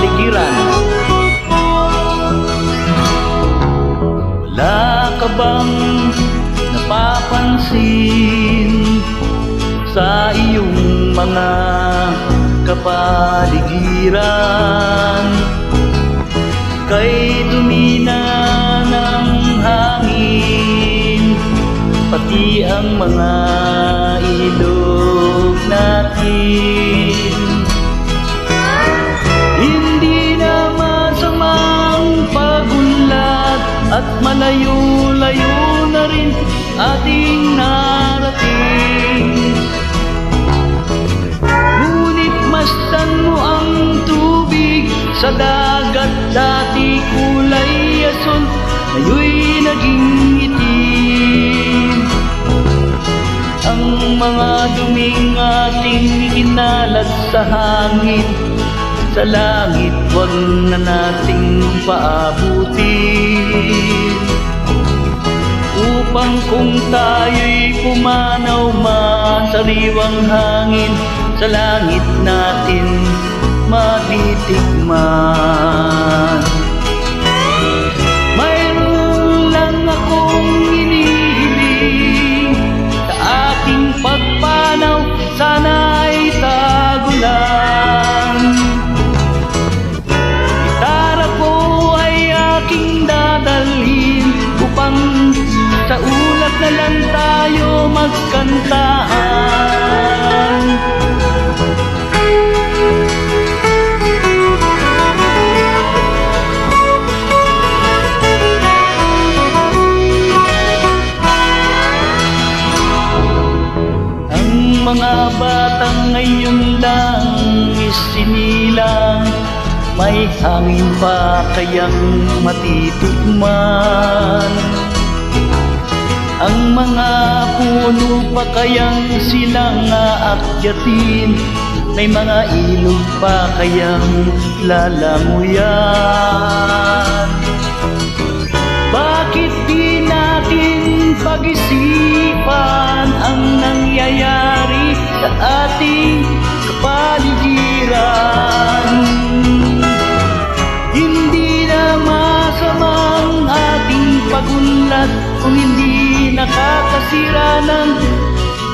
kapaligiran Wala ka bang napapansin Sa iyong mga kapaligiran? Kay tumina ng hangin Pati ang mga ilog natin. At malayo-layo na rin ating narating. Ngunit masdan mo ang tubig sa dagat Dati kulay asul, ngayon'y naging itim. Ang mga duming ating ikinalat sa hangin Sa langit wag na nating paabutin Upang kung tayo'y pumanaw masariwang hangin Sa langit natin matitikman na lang tayo magkantahan Ang mga batang ngayon lang isinilang May hangin pa kayang matitikman Ang mga puno pa kayang silang aakyatin May mga ilog pa kayang lalanguyan bakit di natin pag-isipan ang nangyayari sa ating kapaligiran? Hindi na masamang ating pagunlad kung hindi nakakasira ng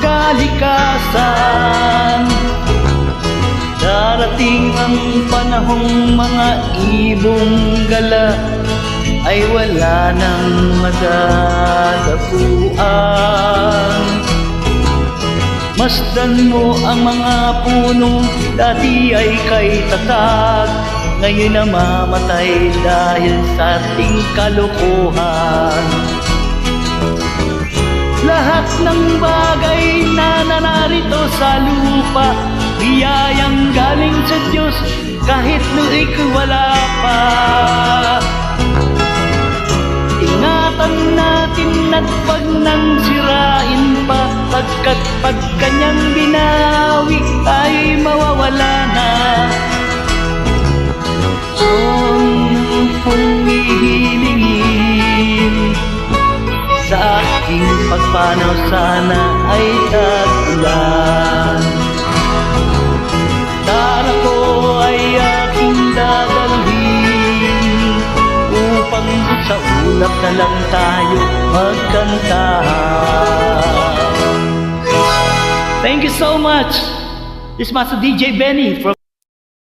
kalikasan. Darating ang panahong mga ibong gala ay wala nang madadapuan. Masdan mo ang mga puno dati ay kay tatag. Ngayon namamatay dahil sa ating kalokohan sa lupa. Biyayang galing sa Diyos kahit no'y wala pa. Ingatan natin at pag nang sirain pa Pagkat pag kanyang binawi ay mawawala na aking pagpanaw sana ay tagulan Tara ko ay aking dadalhin Upang sa ulap na lang tayo magkantahan Thank you so much! This is Master DJ Benny from